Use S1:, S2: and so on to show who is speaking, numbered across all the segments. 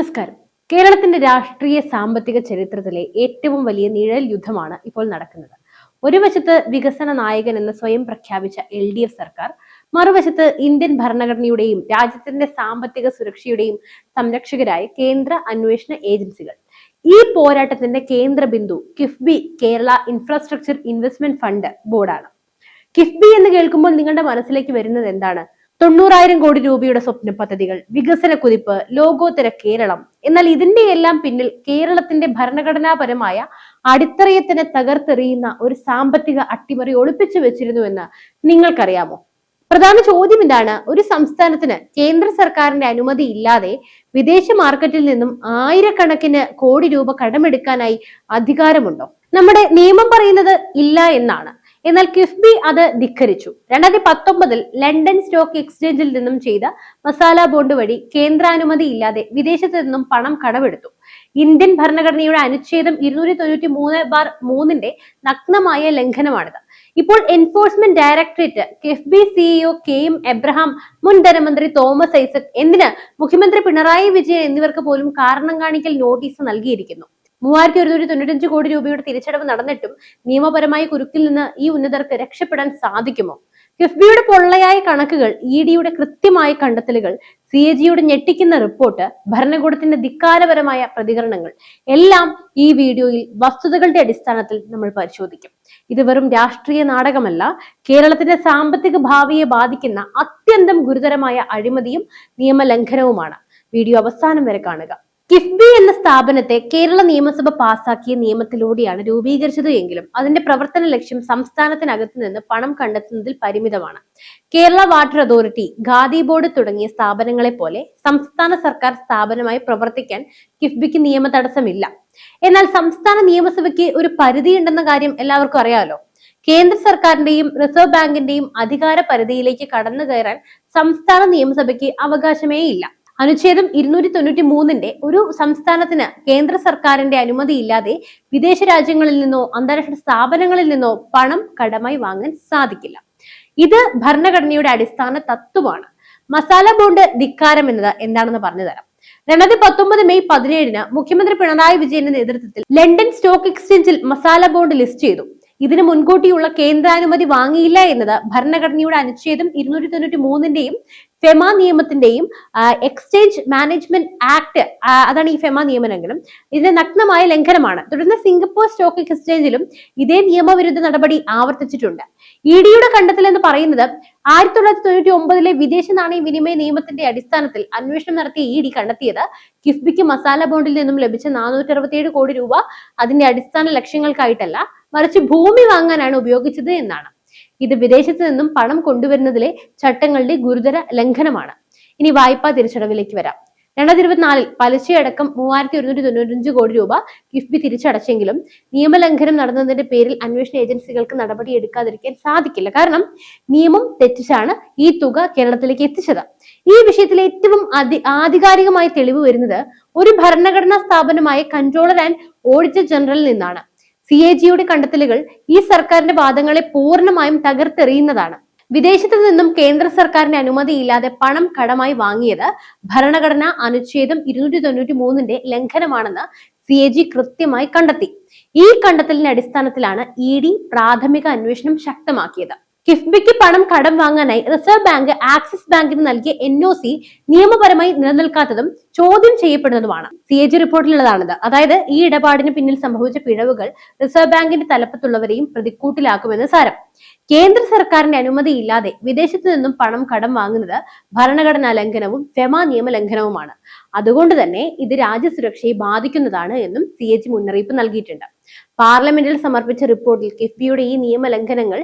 S1: നമസ്കാരം. കേരളത്തിന്റെ രാഷ്ട്രീയ സാമ്പത്തിക ചരിത്രത്തിലെ ഏറ്റവും വലിയ നിഴൽ യുദ്ധമാണ് ഇപ്പോൾ നടക്കുന്നത്. ഒരു വശത്ത് വികസന നായകൻ എന്ന് സ്വയം പ്രഖ്യാപിച്ച എൽ ഡി എഫ് സർക്കാർ മറുവശത്ത് ഇന്ത്യൻ ഭരണഘടനയുടെയും രാജ്യത്തിന്റെ സാമ്പത്തിക സുരക്ഷയുടെയും സംരക്ഷകരായ കേന്ദ്ര അന്വേഷണ ഏജൻസികൾ. ഈ പോരാട്ടത്തിന്റെ കേന്ദ്ര Bindu KIIFB Kerala infrastructure investment fund ബോർഡാണ്. കിഫ്ബി എന്ന് കേൾക്കുമ്പോൾ നിങ്ങളുടെ മനസ്സിലേക്ക് വരുന്നത് എന്താണ്? തൊണ്ണൂറായിരം കോടി രൂപയുടെ സ്വപ്ന പദ്ധതികൾ വികസന കുതിപ്പ് ലോകോത്തര കേരളം. എന്നാൽ ഇതിന്റെ എല്ലാം പിന്നിൽ കേരളത്തിന്റെ ഭരണഘടനാപരമായ അടിത്തറയെ തന്നെ തകർത്തെറിയുന്ന ഒരു സാമ്പത്തിക അട്ടിമറി ഒളിപ്പിച്ചു വെച്ചിരുന്നു വെച്ചിരുന്നുവെന്ന് നിങ്ങൾക്കറിയാമോ? പ്രധാന ചോദ്യം ഇതാണ് ഒരു സംസ്ഥാനത്തിന് കേന്ദ്ര സർക്കാരിന്റെ അനുമതി ഇല്ലാതെ വിദേശ മാർക്കറ്റിൽ നിന്നും ആയിരക്കണക്കിന് കോടി രൂപ കടമെടുക്കാനായി അധികാരമുണ്ടോ? നമ്മുടെ നിയമം പറയുന്നത് ഇല്ല എന്നാണ്. എന്നാൽ കിഫ്ബി അത് ധിഖരിച്ചു. രണ്ടായിരത്തി പത്തൊമ്പതിൽ ലണ്ടൻ സ്റ്റോക്ക് എക്സ്ചേഞ്ചിൽ നിന്നും ചെയ്ത മസാല ബോണ്ട് വഴി കേന്ദ്രാനുമതി ഇല്ലാതെ വിദേശത്ത് നിന്നും പണം കടമെടുത്തു. ഇന്ത്യൻ ഭരണഘടനയുടെ അനുച്ഛേദം ഇരുന്നൂറ്റി തൊണ്ണൂറ്റി മൂന്ന് ബാർ മൂന്നിന്റെ നഗ്നമായ ലംഘനമാണിത്. ഇപ്പോൾ enforcement directorate KIIFB CEO K M Abraham മുൻ ധനമന്ത്രി തോമസ് ഐസക് എന്തിന് മുഖ്യമന്ത്രി പിണറായി വിജയൻ എന്നിവർക്ക് പോലും കാരണം കാണിക്കൽ നോട്ടീസ് നൽകിയിരിക്കുന്നു. മൂവായിരത്തി ഒരുന്നൂറ്റി തൊണ്ണൂറ്റഞ്ച് കോടി രൂപയുടെ തിരിച്ചടവ് നടന്നിട്ടും നിയമപരമായ കുരുക്കിൽ നിന്ന് ഈ ഉന്നതർക്ക് രക്ഷപ്പെടാൻ സാധിക്കുമോ? കിഫ്ബിയുടെ പൊള്ളയായ കണക്കുകൾ ഇ ഡിയുടെ കൃത്യമായ കണ്ടെത്തലുകൾ സി എ ജിയുടെ ഞെട്ടിക്കുന്ന റിപ്പോർട്ട് ഭരണകൂടത്തിന്റെ ധിക്കാരപരമായ പ്രതികരണങ്ങൾ എല്ലാം ഈ വീഡിയോയിൽ വസ്തുതകളുടെ അടിസ്ഥാനത്തിൽ നമ്മൾ പരിശോധിക്കും. ഇത് വെറും രാഷ്ട്രീയ നാടകമല്ല കേരളത്തിന്റെ സാമ്പത്തിക ഭാവിയെ ബാധിക്കുന്ന അത്യന്തം ഗുരുതരമായ അഴിമതിയും നിയമലംഘനവുമാണ്. വീഡിയോ അവസാനം വരെ കാണുക. കിഫ്ബി എന്ന സ്ഥാപനത്തെ കേരള നിയമസഭ പാസാക്കിയ നിയമത്തിലൂടെയാണ് രൂപീകരിച്ചത് എങ്കിലും അതിന്റെ പ്രവർത്തന ലക്ഷ്യം സംസ്ഥാനത്തിനകത്ത് നിന്ന് പണം കണ്ടെത്തുന്നതിൽ പരിമിതമാണ്. Kerala water authority Khadi board തുടങ്ങിയ സ്ഥാപനങ്ങളെ പോലെ സംസ്ഥാന സർക്കാർ സ്ഥാപനമായി പ്രവർത്തിക്കാൻ കിഫ്ബിക്ക് നിയമ തടസ്സമില്ല. എന്നാൽ സംസ്ഥാന നിയമസഭയ്ക്ക് ഒരു പരിധിയുണ്ടെന്ന കാര്യം എല്ലാവർക്കും അറിയാമല്ലോ കേന്ദ്ര സർക്കാരിന്റെയും റിസർവ് ബാങ്കിന്റെയും അധികാര പരിധിയിലേക്ക് കടന്നു കയറാൻ സംസ്ഥാന നിയമസഭയ്ക്ക് അവകാശമേ ഇല്ല അനുച്ഛേദം ഇരുന്നൂറ്റി തൊണ്ണൂറ്റി മൂന്നിന്റെ ഒരു സംസ്ഥാനത്തിന് കേന്ദ്ര സർക്കാരിന്റെ അനുമതി ഇല്ലാതെ വിദേശ രാജ്യങ്ങളിൽ നിന്നോ അന്താരാഷ്ട്ര സ്ഥാപനങ്ങളിൽ നിന്നോ പണം കടമായി വാങ്ങാൻ സാധിക്കില്ല. ഇത് ഭരണഘടനയുടെ അടിസ്ഥാന തത്വമാണ്. മസാല ബോണ്ട് ധിക്കാരം എന്നത് എന്താണെന്ന് പറഞ്ഞു തരാം. രണ്ടായിരത്തി പത്തൊമ്പത് മെയ് പതിനേഴിന് മുഖ്യമന്ത്രി പിണറായി വിജയന്റെ നേതൃത്വത്തിൽ ലണ്ടൻ സ്റ്റോക്ക് എക്സ്ചേഞ്ചിൽ മസാല ബോണ്ട് ലിസ്റ്റ് ചെയ്തു. ഇതിന് മുൻകൂട്ടിയുള്ള കേന്ദ്രാനുമതി വാങ്ങിയില്ല എന്നത് ഭരണഘടനയുടെ അനുച്ഛേദം ഇരുന്നൂറ്റി തൊണ്ണൂറ്റി മൂന്നിന്റെയും ഫെമ നിയമത്തിന്റെയും എക്സ്ചേഞ്ച് മാനേജ്മെന്റ് ആക്ട് അതാണ് ഈ ഫെമ നിയമനങ്ങളും ഇതിന്റെ നഗ്നമായ ലംഘനമാണ്. തുടർന്ന് സിംഗപ്പൂർ സ്റ്റോക്ക് എക്സ്ചേഞ്ചിലും ഇതേ നിയമവിരുദ്ധ നടപടി ആവർത്തിച്ചിട്ടുണ്ട്. ഇ ഡിയുടെ കണ്ടെത്തൽ എന്ന് പറയുന്നത് ആയിരത്തി തൊള്ളായിരത്തി തൊണ്ണൂറ്റി ഒമ്പതിലെ വിദേശ നാണയ വിനിമയ നിയമത്തിന്റെ അടിസ്ഥാനത്തിൽ അന്വേഷണം നടത്തിയ ഇ ഡി കണ്ടെത്തിയത് കിഫ്ബിക്ക് മസാല ബോണ്ടിൽ നിന്നും ലഭിച്ച നാനൂറ്റി അറുപത്തിയേഴ് കോടി രൂപ. അതിന്റെ അടിസ്ഥാന ലക്ഷ്യങ്ങൾക്കായിട്ടല്ല മറിച്ച് ഭൂമി വാങ്ങാനാണ് ഉപയോഗിച്ചത് എന്നാണ്. ഇത് വിദേശത്ത് നിന്നും പണം കൊണ്ടുവരുന്നതിലെ ചട്ടങ്ങളുടെ ഗുരുതര ലംഘനമാണ്. ഇനി വായ്പാ തിരിച്ചടവിലേക്ക് വരാം. രണ്ടായിരത്തി ഇരുപത്തിനാലിൽ പലിശയടക്കം മൂവായിരത്തി ഒരുന്നൂറ്റി തൊണ്ണൂറ്റഞ്ച് കോടി രൂപ കിഫ്ബി തിരിച്ചടച്ചെങ്കിലും നിയമലംഘനം നടന്നതിന്റെ പേരിൽ അന്വേഷണ ഏജൻസികൾക്ക് നടപടി എടുക്കാതിരിക്കാൻ സാധിക്കില്ല. കാരണം നിയമം തെറ്റിച്ചാണ് ഈ തുക കേരളത്തിലേക്ക് എത്തിച്ചത്. ഈ വിഷയത്തിൽ ഏറ്റവും അധി ആധികാരികമായ തെളിവ് വരുന്നത് ഒരു ഭരണഘടനാ സ്ഥാപനമായ കൺട്രോളർ ആൻഡ് ഓഡിറ്റർ ജനറലിൽ നിന്നാണ്. സി എ ജിയുടെ കണ്ടെത്തലുകൾ ഈ സർക്കാരിന്റെ വാദങ്ങളെ പൂർണമായും തകർത്തെറിയുന്നതാണ്. വിദേശത്തു നിന്നും കേന്ദ്ര സർക്കാരിന്റെ അനുമതിയില്ലാതെ പണം കടമായി വാങ്ങിയത് ഭരണഘടന അനുച്ഛേദം ഇരുന്നൂറ്റി തൊണ്ണൂറ്റി മൂന്നിന്റെ ലംഘനമാണെന്ന് സി എ ജി കൃത്യമായി കണ്ടെത്തി. ഈ കണ്ടെത്തലിന്റെ അടിസ്ഥാനത്തിലാണ് ഇ ഡി പ്രാഥമിക അന്വേഷണം ശക്തമാക്കിയത്. കിഫ്ബിക്ക് പണം കടം വാങ്ങാനായി റിസർവ് ബാങ്ക് ആക്സിസ് ബാങ്കിന് നൽകിയ എൻ ഒ സി നിയമപരമായി നിലനിൽക്കാത്തതും ചോദ്യം ചെയ്യപ്പെടുന്നതുമാണ്. സി എ ജി റിപ്പോർട്ടിലുള്ളതാണിത്. അതായത് ഈ ഇടപാടിന് പിന്നിൽ സംഭവിച്ച പിഴവുകൾ റിസർവ് ബാങ്കിന്റെ തലപ്പത്തുള്ളവരെയും പ്രതിക്കൂട്ടിലാക്കുമെന്ന് സാരം. കേന്ദ്ര സർക്കാരിന്റെ അനുമതിയില്ലാതെ വിദേശത്തു നിന്നും പണം കടം വാങ്ങുന്നത് ഭരണഘടനാ ലംഘനവും ഫെമ നിയമ ലംഘനവുമാണ്. അതുകൊണ്ട് തന്നെ ഇത് രാജ്യസുരക്ഷയെ ബാധിക്കുന്നതാണ് എന്നും സി എച്ച് മുന്നറിയിപ്പ് നൽകിയിട്ടുണ്ട്. പാർലമെന്റിൽ സമർപ്പിച്ച റിപ്പോർട്ടിൽ കിഫ്ബിയുടെ ഈ നിയമലംഘനങ്ങൾ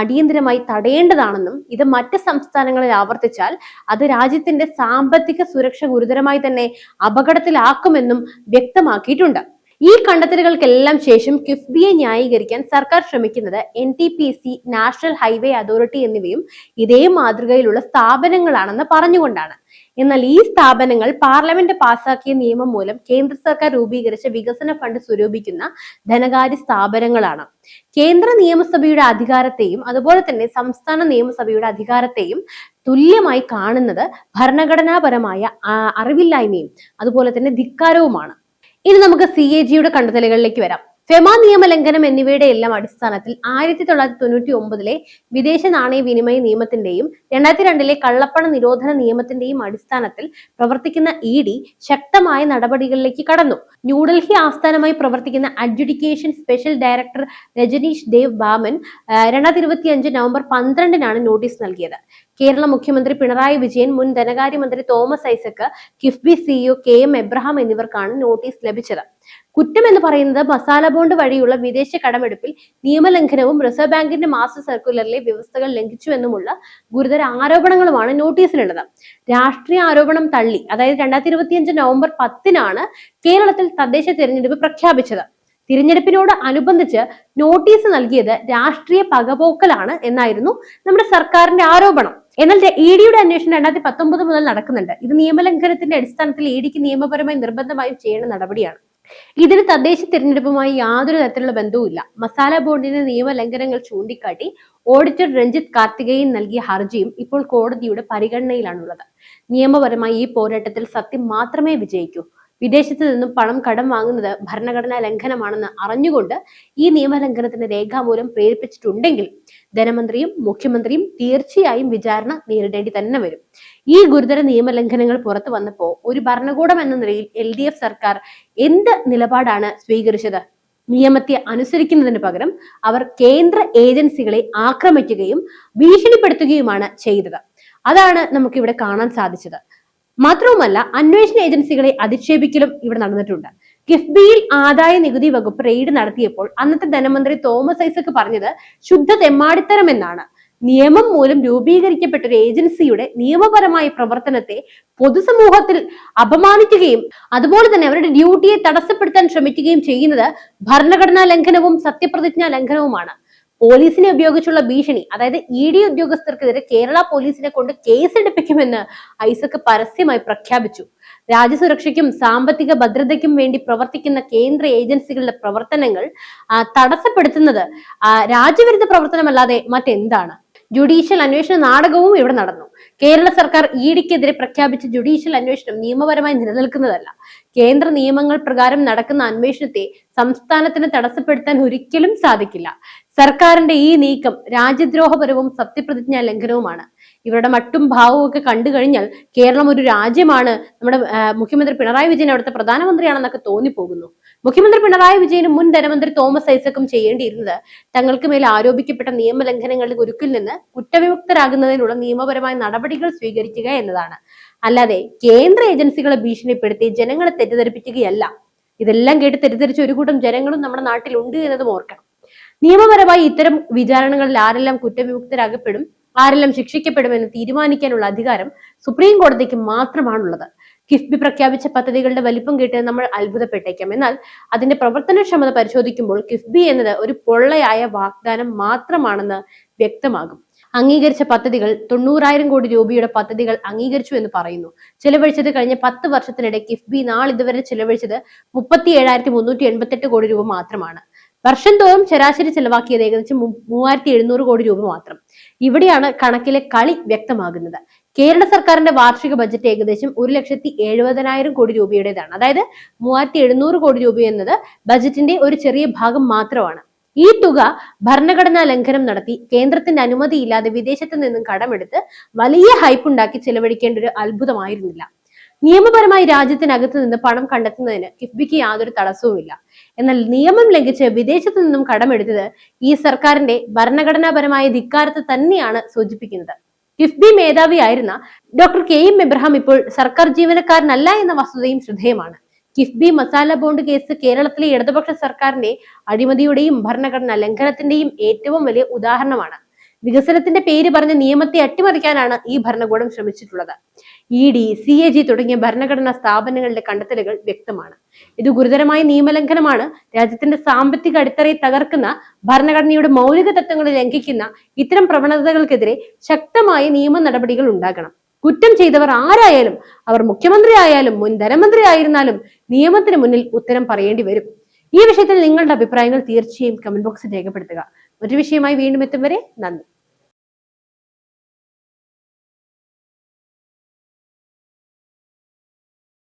S1: അടിയന്തരമായി തടയേണ്ടതാണെന്നും ഇത് മറ്റ് സംസ്ഥാനങ്ങളിൽ ആവർത്തിച്ചാൽ അത് രാജ്യത്തിന്റെ സാമ്പത്തിക സുരക്ഷ ഗുരുതരമായി തന്നെ അപകടത്തിലാക്കുമെന്നും വ്യക്തമാക്കിയിട്ടുണ്ട്. ഈ കണ്ടെത്തലുകൾക്കെല്ലാം ശേഷം കിഫ്ബിയെ ന്യായീകരിക്കാൻ സർക്കാർ ശ്രമിക്കുന്നത് N T P C national highway authority എന്നിവയും ഇതേ മാതൃകയിലുള്ള സ്ഥാപനങ്ങളാണെന്ന് പറഞ്ഞുകൊണ്ടാണ്. എന്നാൽ ഈ സ്ഥാപനങ്ങൾ പാർലമെന്റ് പാസാക്കിയ നിയമം മൂലം കേന്ദ്ര സർക്കാർ രൂപീകരിച്ച വികസന ഫണ്ട് സ്വരൂപിക്കുന്ന ധനകാര്യ സ്ഥാപനങ്ങളാണ്. കേന്ദ്ര നിയമസഭയുടെ അധികാരത്തെയും അതുപോലെ തന്നെ സംസ്ഥാന നിയമസഭയുടെ അധികാരത്തെയും തുല്യമായി കാണുന്നത് ഭരണഘടനാപരമായ അറിവില്ലായ്മയും അതുപോലെ തന്നെ ധിക്കാരവുമാണ്. ഇനി നമുക്ക് സി എ ജിയുടെ കണ്ടെത്തലുകളിലേക്ക് വരാം. ഫെമ നിയമലംഘനം എന്നിവയുടെ എല്ലാം അടിസ്ഥാനത്തിൽ ആയിരത്തി തൊള്ളായിരത്തി തൊണ്ണൂറ്റി ഒമ്പതിലെ വിദേശ നാണയ വിനിമയ നിയമത്തിന്റെയും രണ്ടായിരത്തി രണ്ടിലെ കള്ളപ്പണ നിരോധന നിയമത്തിന്റെയും അടിസ്ഥാനത്തിൽ പ്രവർത്തിക്കുന്ന ഇ ഡി ശക്തമായ നടപടികളിലേക്ക് കടന്നു. ന്യൂഡൽഹി ആസ്ഥാനമായി പ്രവർത്തിക്കുന്ന adjudication special director Rajneesh Dev Baman രണ്ടായിരത്തി ഇരുപത്തി അഞ്ച് നവംബർ പന്ത്രണ്ടിനാണ് നോട്ടീസ് നൽകിയത്. കേരള മുഖ്യമന്ത്രി പിണറായി വിജയൻ മുൻ ധനകാര്യമന്ത്രി Thomas Isaac KIIFB CEO K M Abraham എന്നിവർക്കാണ് നോട്ടീസ് ലഭിച്ചത്. കുറ്റം എന്ന് പറയുന്നത് മസാല ബോണ്ട് വഴിയുള്ള വിദേശ കടമെടുപ്പിൽ നിയമലംഘനവും റിസർവ് ബാങ്കിന്റെ മാസ്റ്റർ സർക്കുലറിലെ വ്യവസ്ഥകൾ ലംഘിച്ചുവെന്നുമുള്ള ഗുരുതര ആരോപണങ്ങളുമാണ് നോട്ടീസിലുള്ളത്. രാഷ്ട്രീയ ആരോപണം തള്ളി അതായത് രണ്ടായിരത്തി ഇരുപത്തിയഞ്ച് നവംബർ പത്തിനാണ് കേരളത്തിൽ തദ്ദേശ തിരഞ്ഞെടുപ്പ് പ്രഖ്യാപിച്ചത്. തിരഞ്ഞെടുപ്പിനോട് അനുബന്ധിച്ച് നോട്ടീസ് നൽകിയത് രാഷ്ട്രീയ പകപോക്കലാണ് എന്നായിരുന്നു നമ്മുടെ സർക്കാരിന്റെ ആരോപണം. എന്നാൽ ഇ ഡിയുടെ അന്വേഷണം രണ്ടായിരത്തി പത്തൊമ്പത് മുതൽ നടക്കുന്നുണ്ട്. ഇത് നിയമലംഘനത്തിന്റെ അടിസ്ഥാനത്തിൽ ഇ ഡിക്ക് നിയമപരമായി നിർബന്ധമായും ചെയ്യേണ്ട നടപടിയാണ്. ഇതിന് തദ്ദേശ തിരഞ്ഞെടുപ്പുമായി യാതൊരു തരത്തിലുള്ള ബന്ധവുമില്ല. മസാല ബോർഡിന്റെ നിയമലംഘനങ്ങൾ ചൂണ്ടിക്കാട്ടി ഓഡിറ്റർ രഞ്ജിത്ത് കാർത്തികേയൻ നൽകിയ ഹർജിയും ഇപ്പോൾ കോടതിയുടെ പരിഗണനയിലാണുള്ളത്. നിയമപരമായി ഈ പോരാട്ടത്തിൽ സത്യം മാത്രമേ വിജയിക്കൂ. വിദേശത്ത് നിന്നും പണം കടം വാങ്ങുന്നത് ഭരണഘടനാ ലംഘനമാണെന്ന് അറിഞ്ഞുകൊണ്ട് ഈ നിയമലംഘനത്തിന് രേഖാമൂലം പ്രേരിപ്പിച്ചിട്ടുണ്ടെങ്കിൽ ധനമന്ത്രിയും മുഖ്യമന്ത്രിയും തീർച്ചയായും വിചാരണ നേരിടേണ്ടി തന്നെ വരും. ഈ ഗുരുതര നിയമലംഘനങ്ങൾ പുറത്തു വന്നപ്പോ ഒരു ഭരണകൂടം എന്ന നിലയിൽ എൽ ഡി എഫ് സർക്കാർ എന്ത് നിലപാടാണ് സ്വീകരിച്ചത്? നിയമത്തെ അനുസരിക്കുന്നതിന് പകരം അവർ കേന്ദ്ര ഏജൻസികളെ ആക്രമിക്കുകയും ഭീഷണിപ്പെടുത്തുകയുമാണ് ചെയ്തത്. അതാണ് നമുക്കിവിടെ കാണാൻ സാധിച്ചത്. മാത്രവുമല്ല അന്വേഷണ ഏജൻസികളെ അധിക്ഷേപിക്കലും ഇവിടെ നടന്നിട്ടുണ്ട്. കിഫ്ബിയിൽ ആദായ നികുതി വകുപ്പ് റെയ്ഡ് നടത്തിയപ്പോൾ അന്നത്തെ ധനമന്ത്രി തോമസ് ഐസക് പറഞ്ഞത് ശുദ്ധ തെമ്മാടിത്തരം എന്നാണ്. നിയമം മൂലം രൂപീകരിക്കപ്പെട്ട ഒരു ഏജൻസിയുടെ നിയമപരമായ പ്രവർത്തനത്തെ പൊതുസമൂഹത്തിൽ അപമാനിക്കുകയും അതുപോലെ തന്നെ അവരുടെ ഡ്യൂട്ടിയെ തടസ്സപ്പെടുത്താൻ ശ്രമിക്കുകയും ചെയ്യുന്നത് ഭരണഘടനാ ലംഘനവും സത്യപ്രതിജ്ഞാ ലംഘനവുമാണ്. പോലീസിനെ ഉപയോഗിച്ചുള്ള ഭീഷണി അതായത് ഇ ഡി ഉദ്യോഗസ്ഥർക്കെതിരെ കേരള പോലീസിനെ കൊണ്ട് കേസെടുപ്പിക്കുമെന്ന് ഐസക് പരസ്യമായി പ്രഖ്യാപിച്ചു. രാജ്യസുരക്ഷയ്ക്കും സാമ്പത്തിക ഭദ്രതയ്ക്കും വേണ്ടി പ്രവർത്തിക്കുന്ന കേന്ദ്ര ഏജൻസികളുടെ പ്രവർത്തനങ്ങൾ തടസ്സപ്പെടുത്തുന്നത് രാജ്യവിരുദ്ധ പ്രവർത്തനമല്ലാതെ മറ്റെന്താണ്? ജുഡീഷ്യൽ അന്വേഷണ നാടകവും ഇവിടെ നടന്നു. കേരള സർക്കാർ ഇ ഡിക്കെതിരെ പ്രഖ്യാപിച്ച ജുഡീഷ്യൽ അന്വേഷണം നിയമപരമായി നിലനിൽക്കുന്നതല്ല. കേന്ദ്ര നിയമങ്ങൾ പ്രകാരം നടക്കുന്ന അന്വേഷണത്തെ സംസ്ഥാനത്തിന് തടസ്സപ്പെടുത്താൻ ഒരിക്കലും സാധിക്കില്ല. സർക്കാരിന്റെ ഈ നീക്കം രാജ്യദ്രോഹപരവും സത്യപ്രതിജ്ഞാ ലംഘനവുമാണ്. ഇവരുടെ മട്ടും ഭാവവും ഒക്കെ കണ്ടു കഴിഞ്ഞാൽ കേരളം ഒരു രാജ്യമാണ്. നമ്മുടെ മുഖ്യമന്ത്രി പിണറായി വിജയൻ അവിടുത്തെ പ്രധാനമന്ത്രിയാണെന്നൊക്കെ തോന്നിപ്പോകുന്നു. മുഖ്യമന്ത്രി പിണറായി വിജയനും മുൻ ധനമന്ത്രി തോമസ് ഐസക്കും ചെയ്യേണ്ടിയിരുന്നത് തങ്ങൾക്ക് മേൽ ആരോപിക്കപ്പെട്ട നിയമലംഘനങ്ങളുടെ കുരുക്കിൽ നിന്ന് കുറ്റവിമുക്തരാകുന്നതിനുള്ള നിയമപരമായ നടപടികൾ സ്വീകരിക്കുക എന്നതാണ്. അല്ലാതെ കേന്ദ്ര ഏജൻസികളെ ഭീഷണിപ്പെടുത്തി ജനങ്ങളെ തെറ്റിദ്ധരിപ്പിക്കുകയല്ല. ഇതെല്ലാം കേട്ട് തെറ്റിദ്ധരിച്ച ഒരു കൂട്ടം ജനങ്ങളും നമ്മുടെ നാട്ടിലുണ്ട് എന്നതും ഓർക്കണം. നിയമപരമായി ഇത്തരം വിചാരണകളിൽ ആരെല്ലാം കുറ്റവിമുക്തരാകപ്പെടും ആരെല്ലാം ശിക്ഷിക്കപ്പെടുമെന്ന് തീരുമാനിക്കാനുള്ള അധികാരം സുപ്രീം കോടതിക്ക് മാത്രമാണുള്ളത്. കിഫ്ബി പ്രഖ്യാപിച്ച പദ്ധതികളുടെ വലിപ്പം കേട്ട് നമ്മൾ അത്ഭുതപ്പെട്ടേക്കാം. എന്നാൽ അതിന്റെ പ്രവർത്തനക്ഷമത പരിശോധിക്കുമ്പോൾ കിഫ്ബി എന്നത് ഒരു പൊള്ളയായ വാഗ്ദാനം മാത്രമാണെന്ന് വ്യക്തമാകും. അംഗീകരിച്ച പദ്ധതികൾ തൊണ്ണൂറായിരം കോടി രൂപയുടെ പദ്ധതികൾ അംഗീകരിച്ചു എന്ന് പറയുന്നു. ചെലവഴിച്ചത് കഴിഞ്ഞ പത്ത് വർഷത്തിനിടെ കിഫ്ബി നാളിതുവരെ ചെലവഴിച്ചത് മുപ്പത്തി ഏഴായിരത്തി മുന്നൂറ്റി എൺപത്തെട്ട് കോടി രൂപ മാത്രമാണ്. വർഷം തോറും ശരാശരി ചെലവാക്കിയത് ഏകദേശം മൂവായിരത്തി എഴുന്നൂറ് കോടി രൂപ മാത്രം. ഇവിടെയാണ് കണക്കിലെ കളി വ്യക്തമാകുന്നത്. കേരള സർക്കാരിന്റെ വാർഷിക ബജറ്റ് ഏകദേശം ഒരു ലക്ഷത്തി എഴുപതിനായിരം കോടി രൂപയുടേതാണ്. അതായത് മൂവായിരത്തി എഴുന്നൂറ് കോടി രൂപ എന്നത് ബജറ്റിന്റെ ഒരു ചെറിയ ഭാഗം മാത്രമാണ്. ഈ തുക ഭരണഘടനാ ലംഘനം നടത്തി കേന്ദ്രത്തിന്റെ അനുമതിയില്ലാതെ വിദേശത്ത് നിന്നും കടമെടുത്ത് വലിയ ഹൈപ്പ് ഉണ്ടാക്കി ചെലവഴിക്കേണ്ട ഒരു അത്ഭുതമായിരുന്നില്ല. നിയമപരമായി രാജ്യത്തിനകത്ത് നിന്ന് പണം കണ്ടെത്തുന്നതിന് കിഫ്ബിക്ക് യാതൊരു തടസ്സവുമില്ല. എന്നാൽ നിയമം ലംഘിച്ച് വിദേശത്ത് നിന്നും കടമെടുത്തത് ഈ സർക്കാരിന്റെ ഭരണഘടനാപരമായ ധിക്കാരത്തെ തന്നെയാണ് സൂചിപ്പിക്കുന്നത്. കിഫ്ബി മേധാവിയായിരുന്ന ഡോക്ടർ കെ എം എബ്രഹാം ഇപ്പോൾ സർക്കാർ ജീവനക്കാരനല്ല എന്ന വസ്തുതയും ശ്രദ്ധേയമാണ്. കിഫ്ബി മസാല ബോണ്ട് കേസ് കേരളത്തിലെ ഇടതുപക്ഷ സർക്കാരിന്റെ അഴിമതിയുടെയും ഭരണഘടനാ ലംഘനത്തിന്റെയും ഏറ്റവും വലിയ ഉദാഹരണമാണ്. വികസനത്തിന്റെ പേര് പറഞ്ഞ നിയമത്തെ അട്ടിമറിക്കാനാണ് ഈ ഭരണകൂടം ശ്രമിച്ചിട്ടുള്ളത്. E D C A G തുടങ്ങിയ ഭരണഘടനാ സ്ഥാപനങ്ങളുടെ കണ്ടെത്തലുകൾ വ്യക്തമാണ്. ഇത് ഗുരുതരമായ നിയമലംഘനമാണ്. രാജ്യത്തിന്റെ സാമ്പത്തിക അടിത്തറയെ തകർക്കുന്ന ഭരണഘടനയുടെ മൗലിക തത്വങ്ങളെ ലംഘിക്കുന്ന ഇത്തരം പ്രവണതകൾക്കെതിരെ ശക്തമായ നിയമ നടപടികൾ ഉണ്ടാകണം. കുറ്റം ചെയ്തവർ ആരായാലും അവർ മുഖ്യമന്ത്രി ആയാലും മുൻ ധനമന്ത്രി ആയിരുന്നാലും നിയമത്തിന് മുന്നിൽ ഉത്തരം പറയേണ്ടി വരും. ഈ വിഷയത്തിൽ നിങ്ങളുടെ അഭിപ്രായങ്ങൾ തീർച്ചയായും കമന്റ് ബോക്സിൽ രേഖപ്പെടുത്തുക. ഒരു വിഷയമായി വീണ്ടും എത്തും വരെ നന്ദി.